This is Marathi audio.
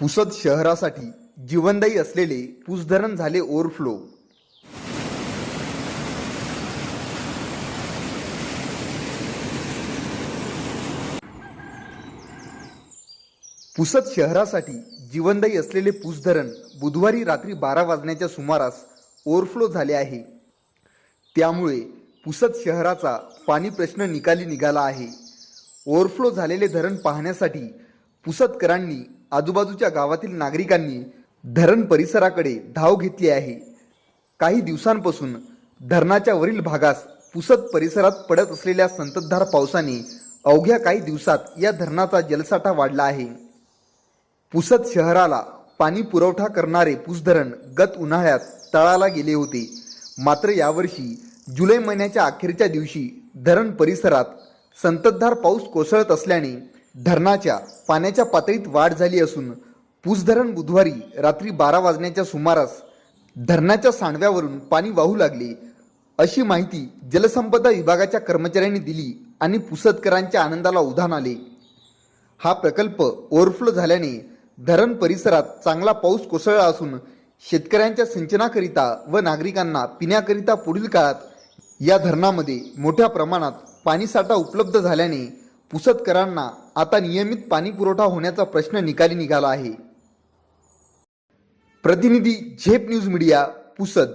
पुसद शहरासाठी जीवनदायी असलेले पुसधरण झाले ओव्हरफ्लो. पुसद शहरासाठी जीवनदायी असलेले पुसधरण बुधवारी रात्री बारा वाजण्याच्या सुमारास ओव्हरफ्लो झाले आहे. त्यामुळे पुसद शहराचा पाणी प्रश्न निकाली निघाला आहे. ओव्हरफ्लो झालेले धरण पाहण्यासाठी पुसदकरांनी आजूबाजूच्या गावातील नागरिकांनी धरण परिसराकडे धाव घेतली आहे. काही दिवसांपासून धरणाच्या वरील भागास पुसद परिसरात पडत असलेल्या संततधार पावसाने अवघ्या काही दिवसात या धरणाचा जलसाठा वाढला आहे. पुसद शहराला पाणी पुरवठा करणारे पुसधरण गत उन्हाळ्यात तळाला गेले होते. मात्र यावर्षी जुलै महिन्याच्या अखेरच्या दिवशी धरण परिसरात संततधार पाऊस कोसळत असल्याने धरणाच्या पाण्याच्या पातळीत वाढ झाली असून पुसधरण बुधवारी रात्री बारा वाजण्याच्या सुमारास धरणाच्या सांडव्यावरून पाणी वाहू लागले अशी माहिती जलसंपदा विभागाच्या कर्मचाऱ्यांनी दिली आणि पुसदकरांच्या आनंदाला उधाण आले. हा प्रकल्प ओव्हरफ्लो झाल्याने धरण परिसरात चांगला पाऊस कोसळला असून शेतकऱ्यांच्या सिंचनाकरिता व नागरिकांना पिण्याकरिता पुढील काळात या धरणामध्ये मोठ्या प्रमाणात पाणीसाठा उपलब्ध झाल्याने पुसदकरांना आता नियमित पाणी पुरवठा होण्याचा प्रश्न निकाली निघाला आहे. प्रतिनिधी झेप न्यूज मीडिया पुसद.